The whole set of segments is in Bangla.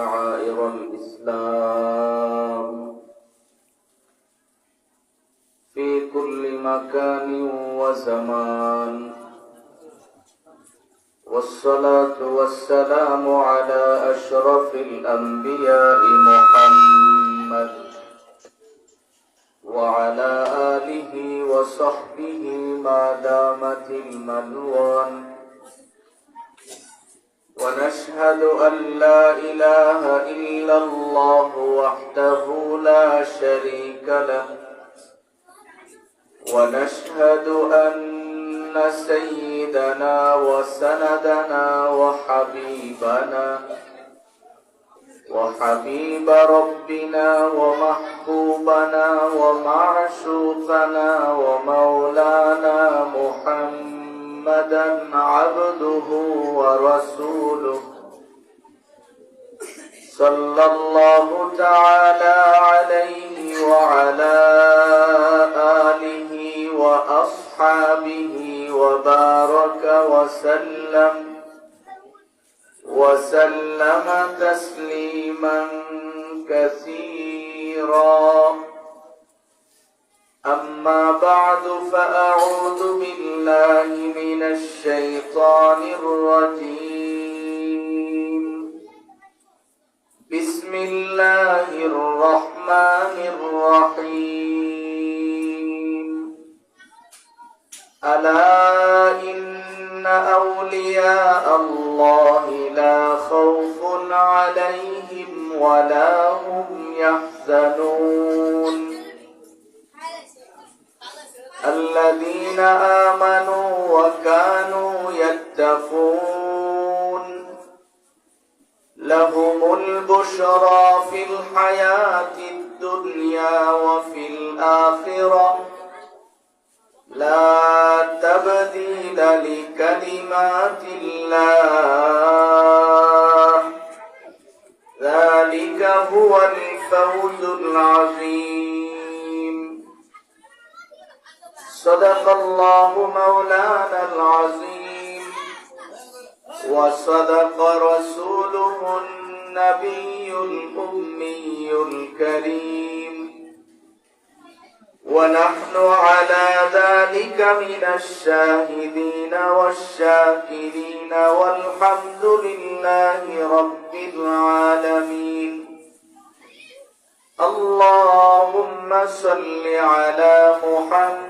شعائر الإسلام. في كل مكان وزمان. والصلاة والسلام على أشرف الأنبياء محمد وعلى آله وصحبه ما دامت الملوان ونشهد أن لا إله إلا الله وحده لا شريك له. ونشهد أن سيدنا وسندنا وحبيبنا وحبيب ربنا ومحبوبنا ومعشوقنا ومولانا محمدا عبده ورسوله. صلى الله تعالى عليه وعلى آله وأصحابه وبارك وسلم. وسلم تسليما كثيرا. أما بعد فأعوذ بالله من الشيطان الرجيم. بسم الله الرحمن الرحيم. ألا إن أولياء الله لا خوف عليهم ولا هم يحزنون. الذين آمنوا وكانوا يتقون. لهم البشرى في الحياة الدنيا وفي الآخرة. لا تبديل لكلمات الله. ذلك هو الفوز العظيم. صدق الله مولانا العظيم. وصدق رسوله النبي الأمي الكريم. ونحن على ذلك من الشاهدين والشاكرين والحمد لله رب العالمين. اللهم صل على محمد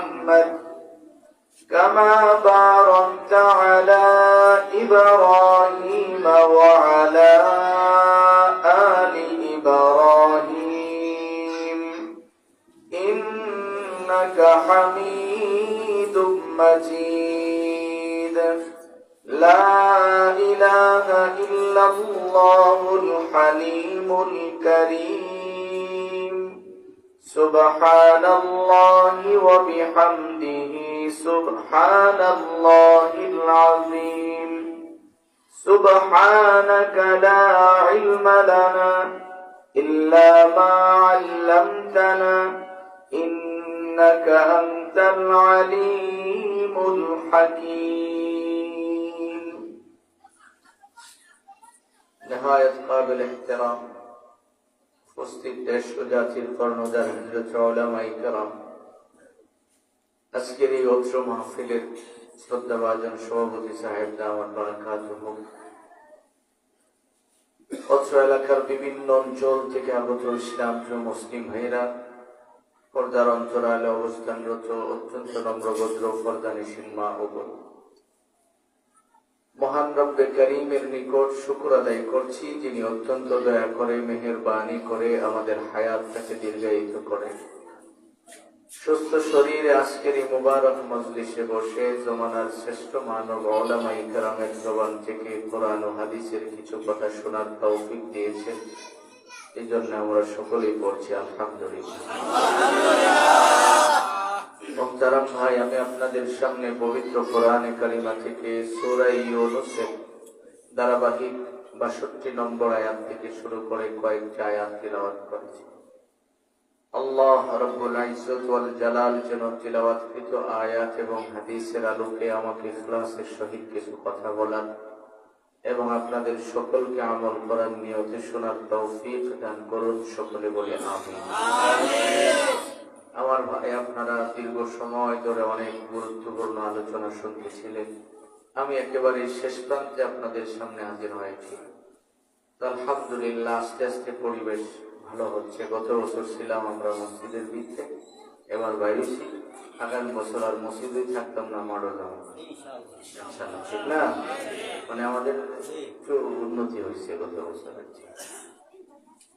محمد كما باركت على إبراهيم وعلى آل إبراهيم. إنك حميد مجيد. لا إله إلا الله الحليم الكريم. سبحان الله وبحمده سبحان الله العظيم. سبحانك لا علم لنا إلا ما علمتنا إنك أنت العليم الحكيم. نهاية قابل احترام. উপস্থিত দেশ জাতির কর্ণধার হজরত ওলামাই কারাম আজকের এই অত্র মাহফিলের শ্রদ্ধাভাজন সভাপতি সাহেব দামান বারাকাত অত্র এলাকার বিভিন্ন অঞ্চল থেকে আগত ইসলাম মুসলিম ভাইরা পর্দার অন্তরালে অবস্থানরত অত্যন্ত নম্রভদ্র পর্দানি সিনমা ও। মহান রব্বে করিমের নিকট শুক্র আদায় করছি, যিনি অত্যন্ত দয়া করে, মেহেরবানি করে আমাদের হায়াতটাকে দীর্ঘায়িত করেন। সুস্থ শরীরে আজকের এই মুবারক মজলিসে বসে জমানার শ্রেষ্ঠ মানব ওলামাই কারামের জবান থেকে কোরআন ও হাদিসের কিছু কথা শোনার তৌফিক দিয়েছেন। এই জন্য আমরা সকলেই পড়ছি, আলহামদুলিল্লাহ। মোহতারাম ভাই, আমি আপনাদের সামনে পবিত্র কোরআনে কালিমা থেকে সুরাই ইউনুসের ধারাবাহিক বাষট্টি নম্বর আয়াত থেকে শুরু করে কয়েকটি আয়াত তিলাওয়াত করেছি। আল্লাহ রব্বুল ইজ্জত ওয়াল জালাল যেন তিলাওয়াতকৃত আয়াত এবং হাদিসের আলোকে আমাকে ইখলাসের সহিত কিছু কথা বলার এবং আপনাদের সকলকে আমল করার নিয়তে শোনার তৌফিক দান করুন। সকলে বলে আমি আমার ভাই আপনারা দীর্ঘ সময় ধরে অনেক গুরুত্বপূর্ণ আলোচনা শুনতেছিলেন। আমি একেবারে শেষ প্রান্তে আপনাদের সামনে হাজির হয়েছি। আলহামদুলিল্লাহ, আস্তে আস্তে পরিবেশ ভালো হচ্ছে। গত বছর ছিলাম আমরা মসজিদের ভিতরে, এবার বাইরেছি। আগামী বছর আর মসজিদে থাকতাম না মারো ঠিক না? মানে আমাদের একটু উন্নতি হয়েছে গত বছরের চেয়ে।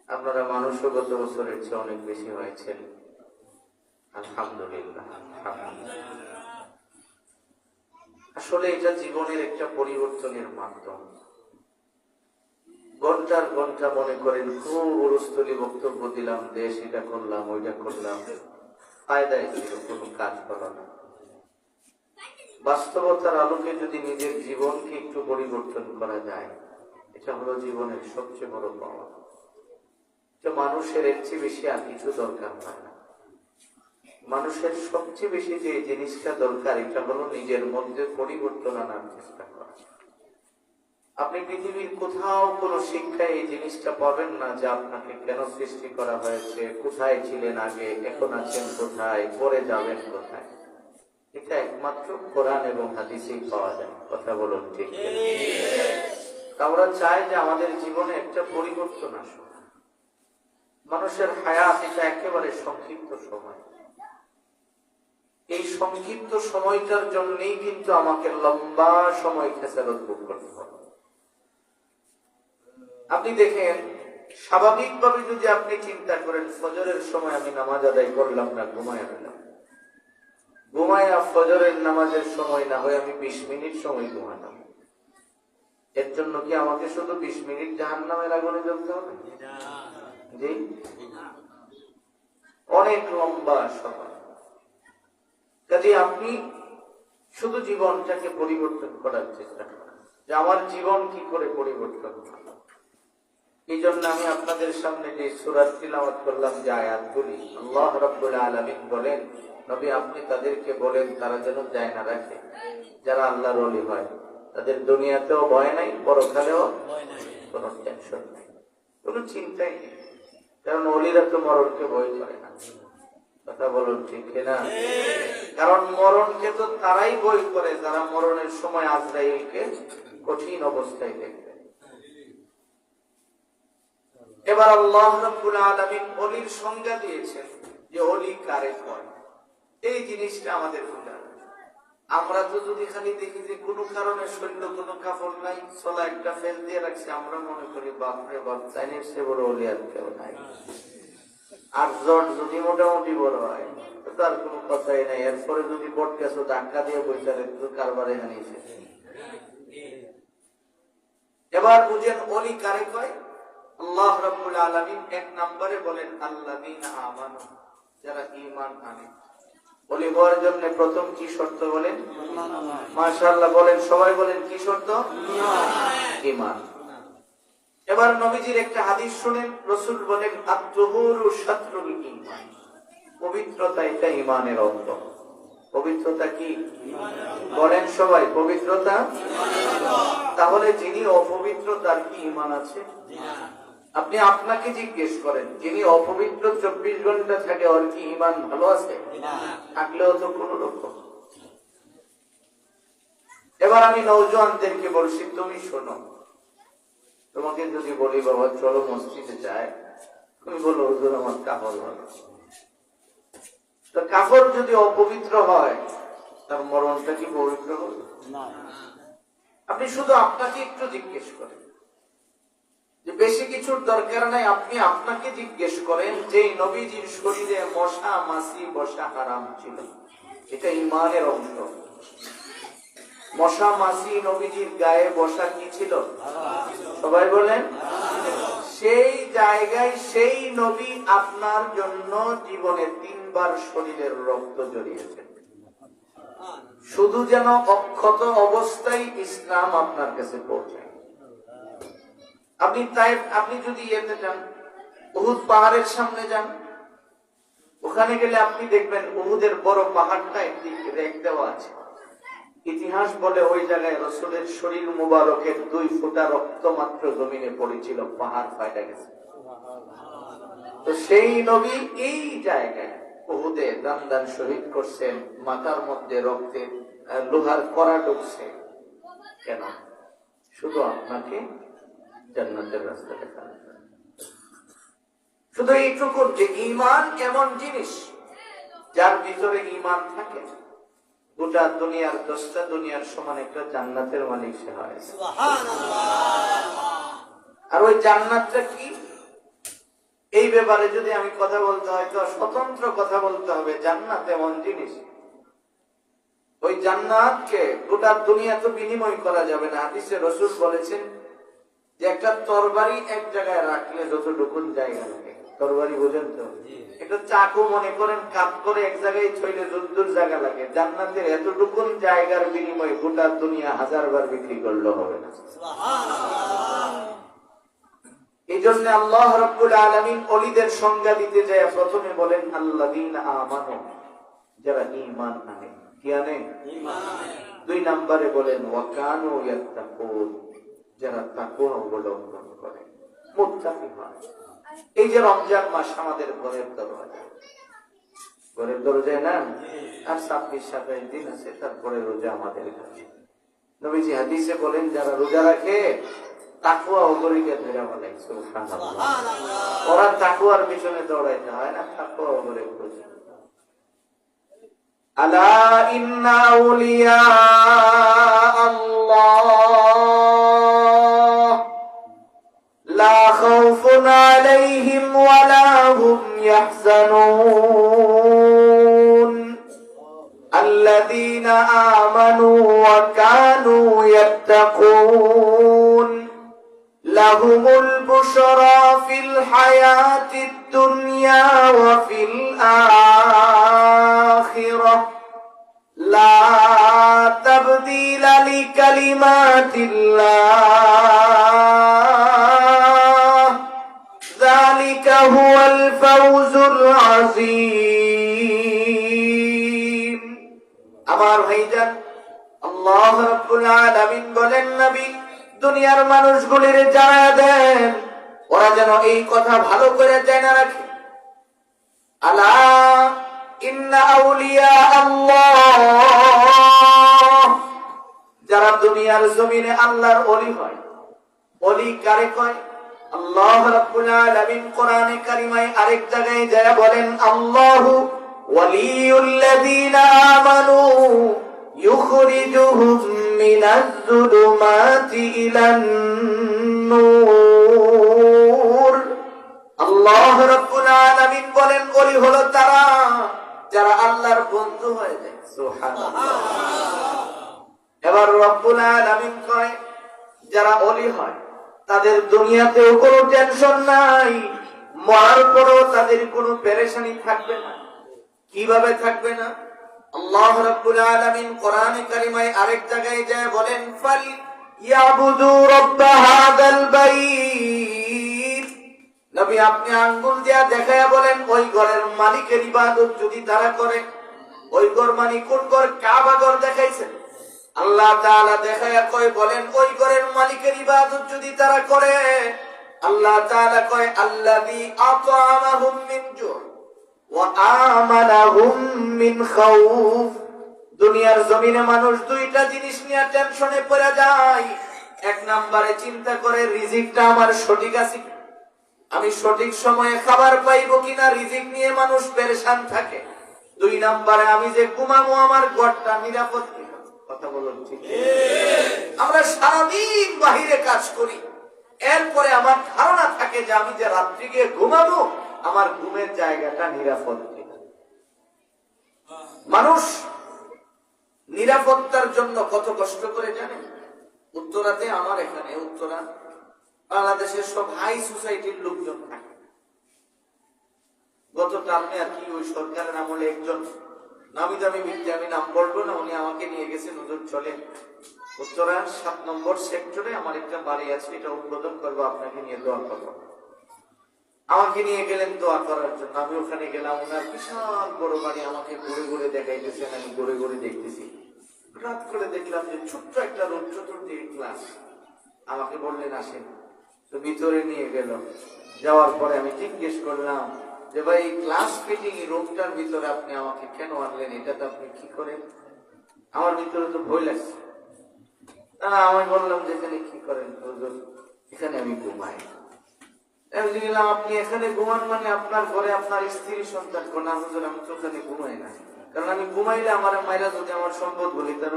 আপনারা মানুষও গত বছরের চেয়ে অনেক বেশি হয়েছেন। আসলে এটা জীবনের একটা পরিবর্তনের মাধ্যম। ঘণ্টার ঘণ্টা মনে করেন, খুব উরস্থলি বক্তব্য দিলাম, দেশ এটা করলাম, ওইটা করলাম। ফায়দায় ছিল, কোনো কাজ হলো না। বাস্তবতার আলোকে যদি নিজের জীবনকে একটু পরিবর্তন করা যায়, এটা হলো জীবনের সবচেয়ে বড় পাওয়া। মানুষের এর বেশি আর কিছু দরকার হয় না। মানুষের সবচেয়ে বেশি যে জিনিসটা দরকার, এটা হলো নিজের মধ্যে পরিবর্তন আনার চেষ্টা করা। আপনি পৃথিবীর কোথাও কোনো শিক্ষায় এই জিনিসটা পাবেন না যে আপনাকে কেন সৃষ্টি করা হয়েছে, কোথায় ছিলেন আগে, এখন আছেন কোথায়, পরে যাবেন কোথায়। এটা একমাত্র কোরআন এবং হাদিসেই পাওয়া যায়, কথা বলুন ঠিক আমরা চাই যে আমাদের জীবনে একটা পরিবর্তন আসুক। মানুষের হায়াত এটা একেবারে সংক্ষিপ্ত সময়। এই সংক্ষিপ্ত সময়টার জন্যই কিন্তু আমাকে লম্বা সময় খেসারত ভোগ করতে হবে। আপনি দেখেন, স্বাভাবিকভাবে যদি আপনি চিন্তা করেন, ফজরের সময় আমি নামাজ আদায় করলাম না, ঘুমায় গেলাম ঘুমায়া ফজরের নামাজের সময় না হয় আমি বিশ মিনিট সময় ঘুমালাম। এর জন্য কি আমাকে শুধু বিশ মিনিট জাহান নামের আগুনে জ্বলতে হবে? অনেক লম্বা সময়। কাজে আপনি শুধু জীবনটাকে পরিবর্তন করার চেষ্টা করেন। যে আমার জীবন কি করে পরিবর্তন এই জন্য আমি আপনাদের সামনে যে সুরাত তিলাওয়াত করলাম, যে আয়াতগুলি আল্লাহ রাব্বুল আলামিন বলেন, নবী আপনি তাদেরকে বলেন, তারা যেন যায় না রাখে। যারা আল্লাহর ওলি হয়, তাদের দুনিয়াতেও ভয় নাই, পরকালেও কোনো টেনশন নাই। কোনো চিন্তাই নেই। কারণ অলিরা তো মরণকে ভয় করে না। কথা বলুন, ঠিক না কারণ মরণকে তো তারাই ভয় করে যারা মরণের সময় আজরাইলকে কঠিন অবস্থায় দেখবে। এবার আল্লাহ রাব্বুল আলামিন অলির সংজ্ঞা দিয়েছেন যে অলি কারে কয়? এই জিনিসটা আমাদের বোঝা আমরা তো যদি খালি দেখি যে কোনো কারণে শরীরে কোনো কাপড় নাই চলা একটা ফেল দিয়ে রাখছে, আমরা মনে করি, বাপরে বাপ চাইনিজ সে বড় অলি আর কেউ নাই। আর জ্বর যদি মোটামুটি বড় হয় তার কোনো কথাই নাই। এরপরে যদি বট গেছো ধাক্কা দিয়ে তো কারবারে হানিয়েছে এবার বুঝেন অলি কারে কয়? আল্লাহ রাব্বুল আলামিন এক নম্বরে বলেন আমানু যারা ঈমান আনে। অলি হওয়ার জন্য প্রথম কি শর্ত বলেন? মাশাআল্লাহ বলেন সবাই বলেন কি শর্ত? ঈমান। এবার নবীজির একটা হাদিস শুনেন, রসুল বলেন পবিত্রতা এটা ঈমানের অঙ্গ পবিত্রতা কি? বলেন সবাই, পবিত্রতা? তাহলে যিনি অপবিত্র, তার কি ঈমান আছে? আপনি আপনাকে জিজ্ঞেস করেন, যিনি অপবিত্র চব্বিশ ঘণ্টা থাকে, ওর কি ইমান ভালো আছে? থাকলেও তো কোন রকম। এবার আমি নৌজওয়ানদেরকে বলছি, তুমি শোনো। তোমাকে যদি বলি বাবা চলো মসজিদে যায় তুমি বলো হুজুর আমার কাপড় ভালো। তো কাপড় যদি অপবিত্র হয় তার মরণটা কি পবিত্র হবে? আপনি শুধু আপনাকে একটু জিজ্ঞেস করেন। যে বেশি কিছুর দরকার নাই আপনি আপনাকে জিজ্ঞেস করেন যে নবীজির শরীরে মশা মাসি বসা হারাম ছিল। এটা ইমানের অংশ। মশা মাসি নবীজির গায়ে বসা কি ছিল? সবাই বলেন। সেই জায়গায় সেই নবী আপনার জন্য জীবনে তিনবার শরীরের রক্ত জড়িয়েছেন। শুধু যেন অক্ষত অবস্থায় ইসলাম আপনার কাছে পৌঁছায়। আপনি তাই, আপনি যদি ইয়েতে যান, উহুদ পাহাড়ের সামনে যান, ওখানে গেলে আপনি দেখবেন উহুদের বড় পাহাড়টা একটি রেখ দেওয়া আছে। ইতিহাস বলে ওই জায়গায় রসুলের শরীর মুবারকের দুই ফোঁটা রক্ত মাত্র জমিনে পড়েছিল, পাহাড় ফাইটা গেছে। তো সেই নবী এই জায়গায় দান শহীদ করছেন মাথার মধ্যে রক্তের লোহার করা ঢুকছে। কেন? শুধু আপনাকে জান্নাতের রাস্তা শুধু এইটুকু যে ইমান এমন জিনিস যার ভিতরে ইমান থাকে। গোটা দুনিয়ার দশটা দুনিয়ার সমান একটা জান্নাতের মালিক সে হয়। আর ওই জান্নাতটা কি? এই ব্যাপারে যদি আমি কথা বলতে হয় তো স্বতন্ত্র কথা বলতে হবে জান্নাত এমন জিনিস। ওই জান্নাতকে গোটা দুনিয়া তো বিনিময় করা যাবে না। হাদিসে রসুল বলেছেন যে একটা তরবারি এক জায়গায় রাখলে যতটুকুন জায়গা লাগে। তরবারি বোঝেন তো? একটা চাকু মনে করেন কাপ করে এক জায়গায় ছইলে যদ্দুর জায়গা লাগে। জান্নাতের এতটুকুন জায়গার বিনিময়ে গোটা দুনিয়া হাজার বার বিক্রি করলেও হবে না। এই জন্য আল্লাহ রব্বুল আলমিন অলিদের সংজ্ঞা দিতে যায় প্রথমে বলেন আল্লাদিন আমানো যারা ইমান আনে। কি আনে। দুই নম্বরে বলেন ওয়াকানো ইয়াত্তাকুন যারা তাকুয়া অবলম্বন করে। মুত্তাকি হয়। এই যে রমজান মাস আমাদের ঘরের দরজা ঘরের দরজায় না? আর ছাব্বিশ সাতাইশ দিন আছে তারপরে রোজা আমাদের কাছে নবীজি হাদিসে বলেন যারা রোজা রাখে তাকুয়া অগরিকে ধরা বানাইছে ওরা তাকুয়ার পিছনে দৌড়াইতে হয় না তাকুয়া অগরে আল্লাহ। لا خوف عليهم ولا هم يحزنون الذين آمنوا وكانوا يتقون لهم البشرى في الحياة الدنيا وفي الآخرة لا تبديل لكلمات الله ذلك هو الفوز العظيم আমার ভাইজান আল্লাহ রাব্বুল আলামিন বলেন নবী দুনিয়ার মানুষগুলির জানা দেন ওরা যেন এই কথা ভালো করে জানা রাখে আলা ইন্না আউলিয়া আল্লাহ যারা দুনিয়ার জমিনে আল্লাহর অলি হয় অলি কারে কয় আল্লাহ রাব্বুল আলামিন কোরআনে কারিমায় আরেক জায়গায় বলেন ওয়ালিউল লাযিনা আমানু ইউখরিজুহুম মিনাজ যুলুমাতি ইলান নূর। আল্লাহ রাব্বুল আলামিন বলেন, ওলি হলো তারা যারা আল্লাহর বন্ধু হয়ে যায়। সুবহানাল্লাহ। এবার রব্বুল আলামিন কয়, যারা ওলি হয় তাদের দুনিয়াতেও কোনো টেনশন নাই। মরার পরেও তাদের কোনো পেরেশানি থাকবে না। কীভাবে থাকবে না? আল্লাহ রাব্বুল আলামিন কোরআনে কারিমায় আরেক জায়গায় যায় বলেন, ফাল ইয়াবুদু রাব্ব হাদাল বাইত। নবী আপনি আঙ্গুল দিয়া দেখায়া বলেন, ওই ঘরের মালিকের ইবাদত যদি তারা করে, ওই ঘর মালিক কোন ঘর? কাবা ঘর দেখাইছেন? আল্লাহ তালা দেখায় কয়, বলেন, ওই ঘরের মালিকের ইবাদত যদি তারা করে, আল্লাহ তালা কয় আল্লাহ মিন দুনিয়ার জমিনে মানুষ দুইটা জিনিস নিয়ে টেনশনে পড়ে যায়। এক নাম্বারে চিন্তা করে, রিজিকটা আমার সঠিক আছে আমি সঠিক সময়ে খাবার পাইব কিনা, রিজিক নিয়ে মানুষ পেরেশান থাকে। দুই নাম্বারে আমি যে ঘুমাবো, আমার ঘরটা নিরাপদ কথা বলুন ঠিক আমরা সারাদিন বাহিরে কাজ করি। এরপরে আমার ধারণা থাকে যে আমি যে রাত্রি গিয়ে ঘুমাবো, আমার ঘুমের জায়গাটা নিরাপদ মানুষ নিরাপত্তার জন্য কত কষ্ট করে জানে? উত্তরাতে আমার এখানে, উত্তরা, বাংলাদেশের সব হাই সোসাইটির লোকজন থাকে। গত টার্মে আর কি ওই সরকারের আমলে একজন নামি দামি ব্যক্তি আমি নাম বলব না, উনি আমাকে নিয়ে গেছে, নজর চলে। উত্তরার সাত নম্বর সেক্টরে আমার একটা বাড়ি আছে, এটা উদ্বোধন করব, আপনাকে নিয়ে দোয়া করব। আমাকে নিয়ে গেলেন দোয়া করার জন্য, আমি ওখানে গেলাম ওনার বিশাল বড় বাড়ি আমাকে ঘুরে ঘুরে দেখাইতেছেন, আমি ঘুরে ঘুরে দেখতেছি। হঠাৎ করে দেখলাম যে ছোট্ট একটা রোড চতুর্দিকে ক্লাস আমাকে বললেন, আসেন। তো ভিতরে নিয়ে গেল। যাওয়ার পরে আমি জিজ্ঞেস করলাম যে ভাই এই ক্লাস ফিটিং রুমটার ভিতরে আপনি আমাকে কেন আনলেন? এটা তো আপনি কি করেন? আমার ভিতরে তো ভয় লাগছে। না আমি বললাম যে এখানে কি করেন? এখানে আমি ঘুমাই। আমি বললাম, আপনি এখানে ঘুমান মানে আপনার ঘরে আপনার স্ত্রী সন্তান কোন হুজুর আমি তো ওখানে ঘুমাই না। কারণ আমি ঘুমাইলে আমার মাইরা যদি আমার সম্পদ বলি তার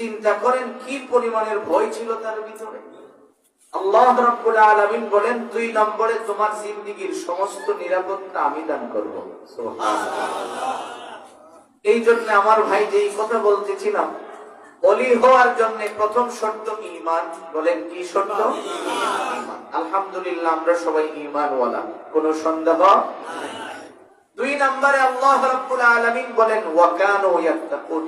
চিন্তা করেন কি পরিমাণের ভয় ছিল তার ভিতরে? অলি হওয়ার প্রথম বলেন, কি আলহামদুলিল্লাহ, আমরা সবাই ইমানওয়ালা কোনো সন্দেহ। দুই নম্বরে আল্লাহ রাব্বুল আলামিন বলেন ওয়াকানু ইয়াত্তাকুন।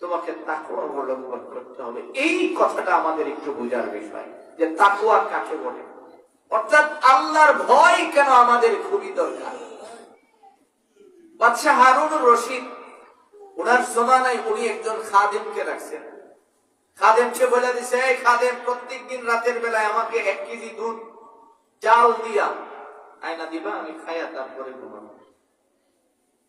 তোমাকে তাকওয়া অবলম্বন করতে হবে। এই কথাটা আমাদের একটু বোঝার বিষয় যে তাকওয়া কাকে বলে? অর্থাৎ আল্লাহর ভয় কেন আমাদের খুবই দরকার? বাদশাহ হারুন রশিদ, ওনার জমানায় উনি একজন খাদেমকে রাখছেন। খাদেমকে বলে দিছে, এই খাদেম প্রত্যেক দিন রাতের বেলায় আমাকে এক কেজি দুধ, চাল দিয়া। আয়না দিবা, আমি খাইয়া তারপরে ঘুমাবো।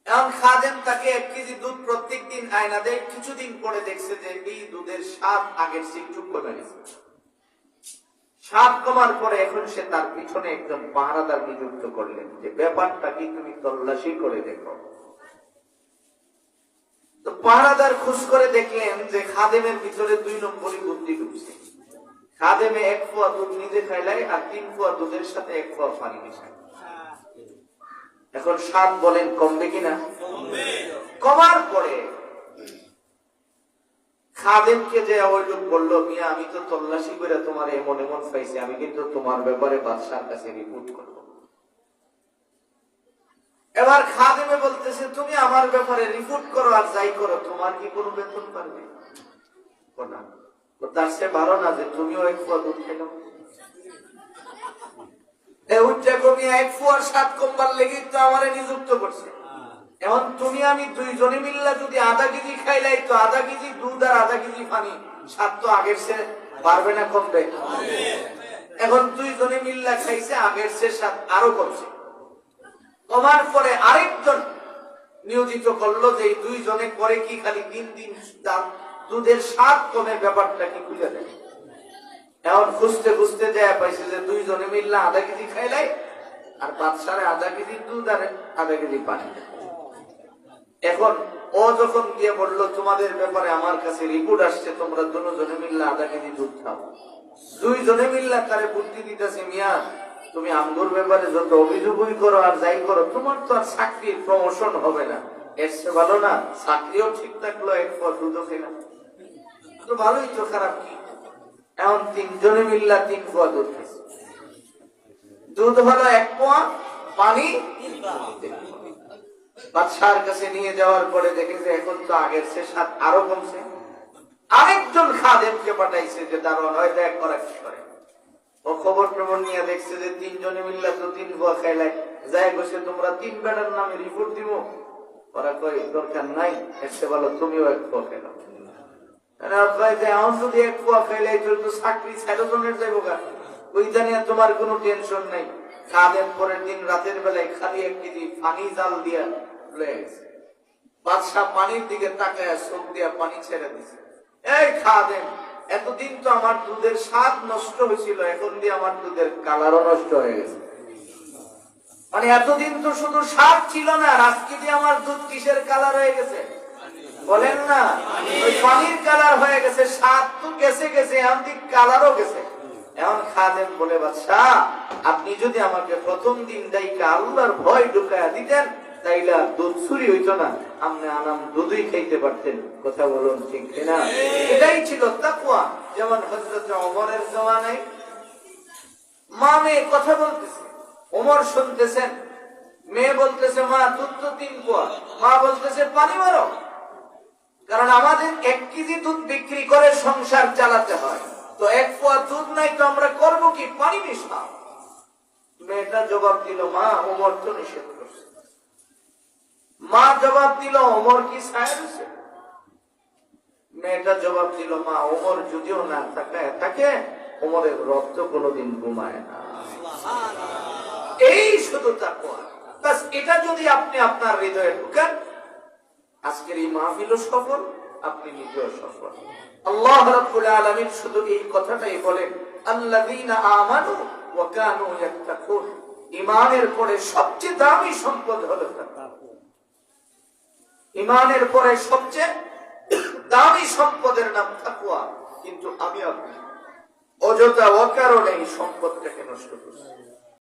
এখন খাদেম তাকে এক কেজি দুধ প্রত্যেক দিন আয়না দেয়, কিছুদিন পরে দেখছে যে এই দুধের আগের একটু কমে গেছে। কমার পরে এখন সে তার পিছনে একজন পাহারাদার নিযুক্ত করলেন যে, ব্যাপারটা কি তুমি তল্লাশি করে দেখো? তো পাহারাদার খোঁজ করে দেখলেন যে খাদেমের ভিতরে দুই নম্বরই বুদ্ধি ঢুকছে। খাদেমে এক ফোয়া দুধ নিজে খাইলাই আর তিন পোয়া দুধের সাথে এক ফোয়া পানি মিশায়। এখন স্বাদ বলেন কমবে কিনা? কমার পরে খাদেমকে যে লোক বলল মিয়া, আমি তো তল্লাশি করে তোমার এমন এমন পাইছি, আমি কিন্তু তোমার ব্যাপারে বাদশার কাছে রিপোর্ট করব। এবার খাদেমে বলতেছে, তুমি আমার ব্যাপারে রিপোর্ট করো আর যাই করো, তোমার কি কোনো বেতন পারবে? না। তার সে ভালো না যে তুমিও এক ফুয়া দুধ খেলো কমিয়া এক ফুয়ার সাত কমবার লেগে তো আমারে নিযুক্ত করছে। এখন তুমি আমি দুইজনে মিল্লা যদি আধা কেজি খাইলাই তো আধা কেজি দুধ আর আধা কেজি পানি সাত তো আগের সে না, কমবে। এখন দুইজনে খাইছে, আগের সে সাত আরও কমছে। কমার পরে আরেকজন নিয়োজিত করল যে দুইজনে করে কি খালি তিন দিন তার দুধের স্বাদ কমে ব্যাপারটা কি বুঝে দেয় এখন খুঁজতে খুঁজতে পাইছে যে দুইজনে মিললে আধা কেজি খাইলাই আর বাদশারে আধা কেজি দুধ আর আধা কেজি পানি। এখন ও যখন গিয়ে বলল, তোমাদের ব্যাপারে আমার কাছে রিপোর্ট আসছে, তোমরা দুজনে মিললে আধা কেজি দুধ খাও। দুইজনে মিললে তারে বুদ্ধি দিতেছে, মিয়া, তুমি আমগুর ব্যাপারে যত অভিযোগই করো আর যাই করো, তোমার তো আর চাকরির প্রমোশন হবে না। এর চেয়ে ভালো না, চাকরিও ঠিক থাকল এক দুধও খেলাম তো ভালোই তো খারাপ কি? এখন তিনজনে মিল্লা তিন পোয়া দুধ দুধ হলো এক পোয়া পানি। বাদশার কাছে নিয়ে যাওয়ার পরে দেখে যে এখন তো আগের সে সাত আরও কমছে। আরেকজন খাদেমকে পাঠাইছে যে, দারোয়ান হয়তো এক করা? ও খবর টবর নিয়ে দেখছে যে, তিনজনে মিল্লা তো তিন পোয়া খাইলাই। যাই বসে তোমরা তিন বেটার নামে রিপোর্ট দিব। ওরা কই দরকার নাই এসে বলো তুমিও এক এরা কয় যে এখন যদি এক পোয়া খাইলে তোর তো চাকরি সাইরোজনের যাইব গা ওই জানিয়া তোমার কোনো টেনশন নাই। খাদেম পরের দিন রাতের বেলায় খালি এক কেজি পানি জাল দিয়া লয়ে গেছে। বাদশাহ পানির দিকে তাকায় চোখ দিয়া পানি ছেড়ে দিছে। এই খাদেম, এতদিন তো আমার দুধের স্বাদ নষ্ট হয়েছিল, এখন দিয়ে আমার দুধের কালারও নষ্ট হয়ে গেছে। মানে এতদিন তো শুধু স্বাদ ছিল না আজকে দিয়ে আমার দুধ কিসের কালার হয়ে গেছে? বলেন না, ওই পানির কালার হয়ে গেছে, স্বাদ তো গেছে গেছে এমন কালারও গেছে। খাদেম বলে বাদশাহ আপনি যদি আমাকে প্রথম দিন দায়িকা আল্লাহর ভয় ঢুকায়া দিতেন, তাইলে আর দুধ চুরি হইতো না। আপনি আনাম দুধই খাইতে পারতেন। কথা বলুন ঠিক কিনা? এটাই ছিল তাকুয়া যেমন হজরত অমরের জমানায় মা মেয়ে কথা বলতেছে। ওমর শুনতেছেন, মেয়ে বলতেছে, মা, দুধ তো তিন পোয়া। মা বলতেছে, পানি মারো। কারণ আমাদের এক কেজি দুধ বিক্রি করে সংসার চালাতে হয়। তো এক পোয়া দুধ নাই তো আমরা করব কি? পানি মিশা মেয়েটা জবাব দিল, মা, ওমর তো নিষেধ করছে। মা জবাব দিল, ওমর কি সায়েন্স মেয়েটা জবাব দিল, মা, ওমর যদিও না তাকায় থাকে, ওমরের রক্ত কোনোদিন ঘুমায় না। এই শুধু তাকুয়া এটা যদি আপনি আপনার হৃদয়ে ঢুকেন, আজকের এই মাহফিল সফল। আপনি নিজেও সফল। আল্লাহ রাব্বুল আলামিন শুধু এই কথাটাই বলেন, আল্লাযীনা আমানু ওয়া কানু ইয়াত্তাকুন। ঈমানের পরে সবচেয়ে দামি সম্পদ হলো তাকওয়া। ঈমানের পরে সবচেয়ে দামি সম্পদের নাম তাকওয়া। কিন্তু আমি আপনি অযথা অকারণে এই সম্পদটাকে নষ্ট করছি।